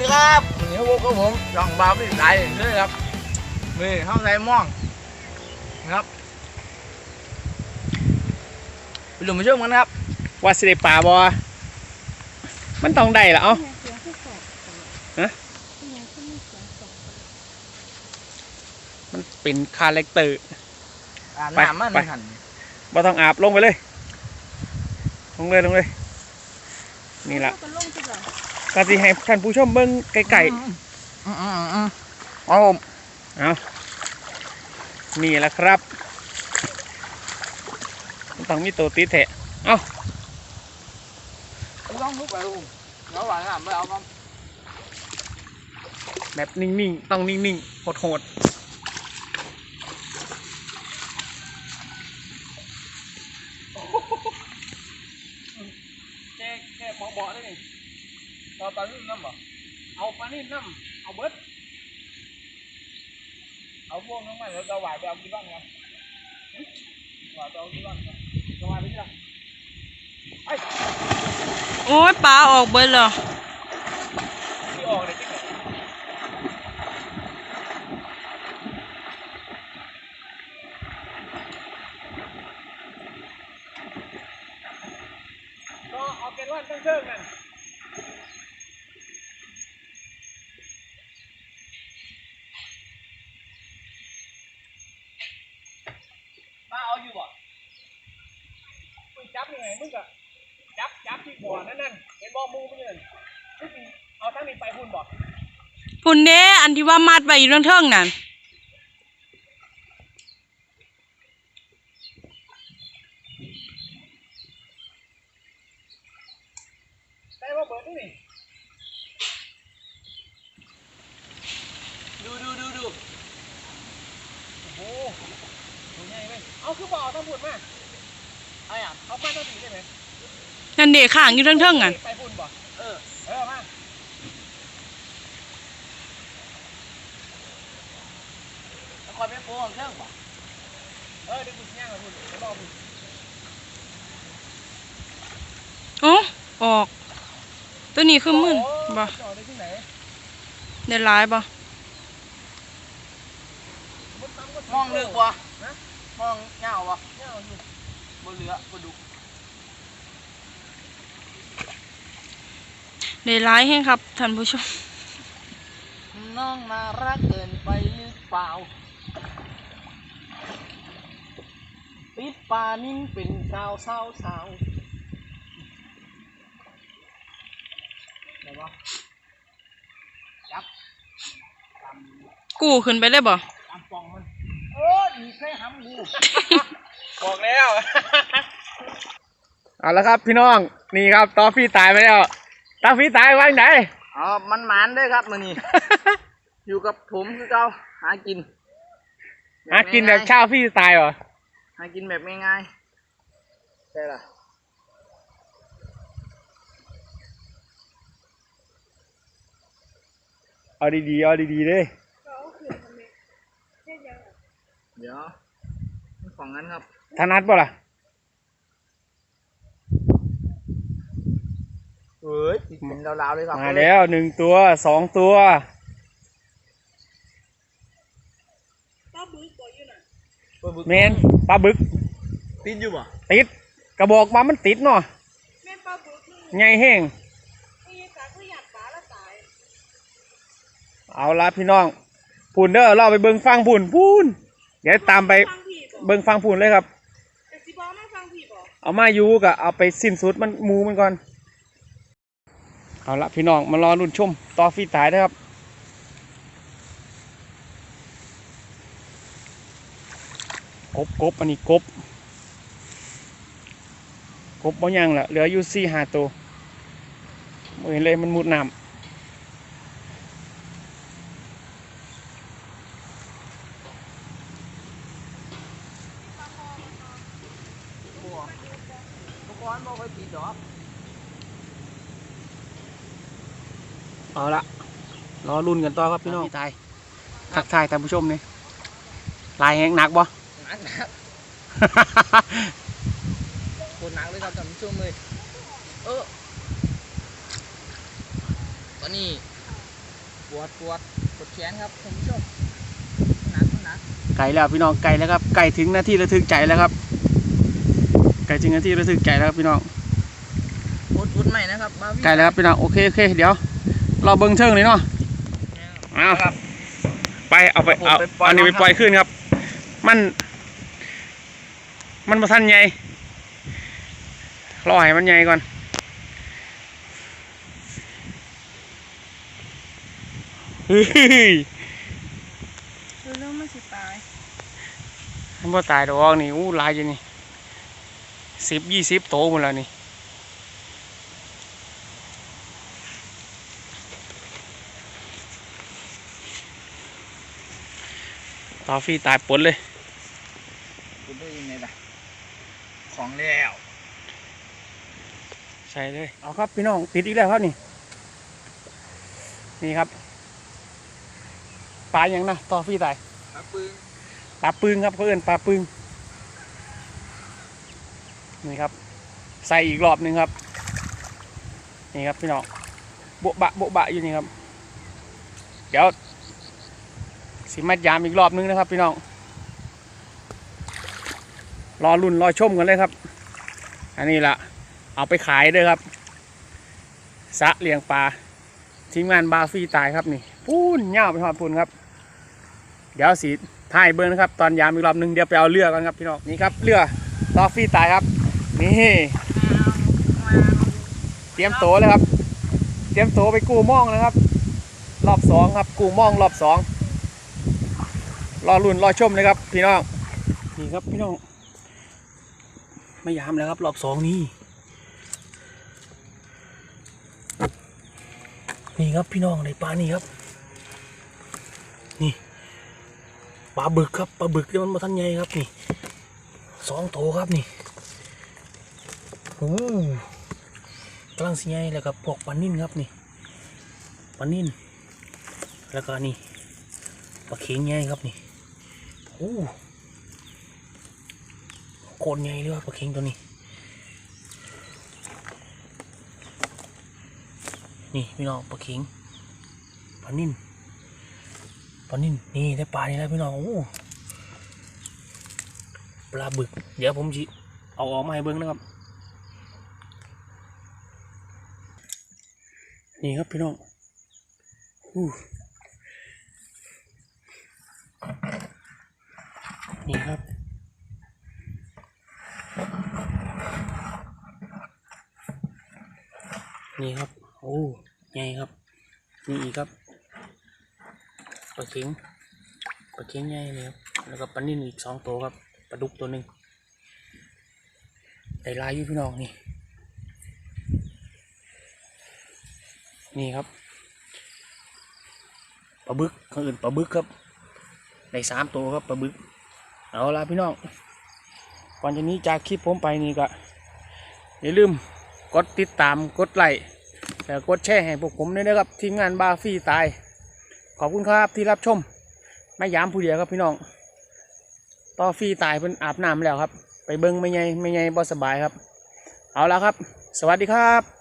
ครับวันนี้พวกกับผมลองบาร์บี้ไก่เลยครับนี่ข้าวใส่หม่องนะครับไปดูมาชมกันครับว่าสิได้ป่าบ่มันต้องได้ละเอ้าฮะมันเป็นคาแรคเตอร์อ่านไปน้ำมันไปหันบ่ต้องอาบลงไปเลย ลงเลยลงเลย นี่ละ ก็สิให้ท่านผู้ชมเบิ่งไก่อืมอืมอืมอืมเอาผมๆเอานี่แหละครับมันต้องมีตัวติดแทะเอ้าลองลุกไปลุงแล้วหวานน้ำไม่เอาครับแบบนิ่งๆ ต้องนิ่งๆโหดๆแค่แค่เบาๆได้นี่ เราปลาลุ่มน้ำบ่เอาปลานิ่มน้ำเอาเบิดเอาพวกน้ำมันแล้วก็หวานไปเอากี่บ้างครับหวานไปเอากี่บ้างครับสวัสดีจ้ะโอ้ยปลาออกเบิดเหรอที่ออกเลยที่ไหนก็เอาเป็นว่าเชิงๆนั่น มาเอาอยู่บ่ มึงจับยังไง มึงก็จับจับที่บ่อนั่นนั่นเห็นบ่อมูมึงนั่นมึงสิเอาทั้งนี้ไปหุ่นบ่พุ่นเด้อันที่ว่ามัดไว้อยู่เทิงๆนั่นได้ว่าเบิดนี่นี่ดูดูดูดูโอ้โหตัวใหญ่ไหมเอาคือบ่อทั้งหุ่นมา ไอ้อะเอามาทั้งสีได้ไหมนั่นเด้ข้างอยู่เทิงๆนั่นไปหุ่นบ่เออเออมาแล้วคอยไปโป้ของเครื่องบ่เออเดี๋ยวกูสิย่างกับหุ่นเดี๋ยวรอหุ่นโอ้ออก ตัวนี้คือมึนบ่จอดได้ที่ไหนได้หลายบ่มันตามก็มองลึกบ่นะมองเงาบ่ เนี่ยเอาอยู่บ่เหลือบ่ดุได้หลายแฮงครับท่านผู้ชม น้องน่ารักเกินไปหรือเปล่าติดปลานิ่งเป็นสาวสาวสาวไหนบ่จับตามกู้ขึ้นไปเลยบ่ตามปองมัน เออดีแค่หำกู บอกแล้วเอาละครับพี่น้องนี่ครับตอฟี่ตายไปแล้วตอฟี่ตายไว้ไหนอ๋อมันหมานเด้วยครับมื้อนี้ อยู่กับผมคือเก่าหากินหากินแบบชาวพี่ตายเหรอหากินแบบง่ายๆใช่ล่ะเอาดีๆเอาดีๆเด้เดี๋ยวของนั้นครับ ถนัดป่ะล่ะเฮ้ยติดเป็นลาวๆเลยครับมาแล้วหนึ่งตัวสองตัวเมนปลาบึก ติดอยู่บ่ติดกระบอกมามันติดเนาะไงแห้งเอาละพี่น้องพูนเด้อเราไปเบิ่งฟังพูนพูนเดี๋ยวตามไปเบิ่งฟังพูนเลยครับ เอามาอยู่กับเอาไปสิ้นสุดมันมูมันก่อน เอาละพี่น้องมารอรุ่นชมต่อฟีตายนะครับกบกบอันนี้กบกบบ่ยังละเหลืออยู่สี่ห้าตัวเห็นเลยมันมุดน้บัวทุกคนบอกว่าติดดอกำ เอาละรอรุ่นกันต่อครับพี่น้องตายทักทายท่านผู้ชมนี่ลายแห้งหนักบ่หนักหนักโคตรหนักเลยครับท่านผู้ชมเลยเออตอนนี้ปวดปวดปวดแขนครับคุณผู้ชมหนักหนักไก่แล้วพี่น้องไก่แล้วครับไก่ถึงหน้าที่ระทึกใจแล้วครับไก่ถึงหน้าที่ระทึกใจแล้วครับพี่น้องอุดอุดใหม่นะครับบาวี่ไก่แล้วครับพี่น้องโอเคโอเคเดี๋ยว เราเบิ้งเชิงเลยเนาะเอาครับ ไปเอาไปเอาผมไปปล่อยอันนี้ไปน้องครับปล่อยขึ้นครับ มัน มันมาทันใหญ่รอให้มันใหญ่ก่อนเฮ้ยเรื่องมันสิตายมันบ่ตายดอกนี่อู้หลายอยู่นี่สิบยี่สิบโตหมดแล้วนี่ ตอฟฟี่ตายปนเลยคุณได้ยังไงล่ะของแล้วใช่เลยเอาครับพี่น้องติดอีกแล้วครับนี่ นี่ครับปลาอย่างนะตอฟฟี่ตายครับปืนปลาปึงครับเขาเอิ้นปลาปึงนี่ครับ ใส่อีกรอบหนึ่งครับ นี่ครับพี่น้องโบะบะโบะบะอยู่นี่ครับ เดี๋ยว สิมัดยามอีกรอบหนึงนะครับ พี่น้อง รอรุ่นรอชมกันเลยครับ อันนี้ละเอาไปขายเด้วยครับสะเลี้ยงปลาทีมงานบาฟรีตายครับนี่ปูนเง่าไปหอดปูนครับ เดี๋ยวสีถ่ายเบิร์นะครับตอนยามอีกรอบหนึงเดี๋ยวไปเอาเรือกันครับพี่น้องนี่ครับเรือลอฟฟี่ตายครับ นี่เตรียมโตเลยครับ เตรียมโตไปกู้หมองนะครับ รอบสองครับกู้หมองรอบสอง รอรุ่นรอชมเลยครับ พี่น้องนี่ครับพี่น้อง ไม่ยามแล้วครับ รอบสองนี่นี่ครับพี่น้องในปลานี่ครับ นี่ปลาบึกครับปลาบึกที่มันมาทันใหญ่ครับนี่สองโถครับนี่โอ้กำลังสิใหญ่แล้วกับพวกปลานิ่นครับนี่ปลานิ่นแล้วก็นี่ปลาเข็งใหญ่ครับนี่ อ้โคตรใหญ่เลยว่าปลาเข็งตัวนี้ นี่พี่น้องปลาเข็งปลานิ่นปลานิ่นนี่ได้ปลานี่แล้วพี่น้องโอ้ปลาบึก เดี๋ยวผมจะเอาออกมาให้เบิ้งนะครับ นี่ครับพี่น้องอู้ นี่ครับ นี่ครับ โอ้ใหญ่ครับ นี่อีกครับปลาเข็งปลาเข็งใหญ่เลยครับ แล้วก็ปลานิ่นอีกสองตัวครับ ปลาดุกตัวหนึ่งได้ลายอยู่พี่น้องนี่ นี่ครับ ปลาบึกเขาอื่นปลาบึกครับได้สามตัวครับปลาบึก เอาละพี่น้องก่อนจากนี้จากคลิปผมไปนี่ก็อย่าลืมกดติดตามกดไลค์แล้วกดแชร์ให้พวกผมด้วยนะครับทีมงานบาฟี่ตาย ขอบคุณครับที่รับชมไม่ยามผู้เดียวครับพี่น้องต่อฟรีตายเพิ่นอาบน้ำแล้วครับ ไปเบิ้งไม่ไงไม่ไงบ่สบายครับ เอาละครับ สวัสดีครับ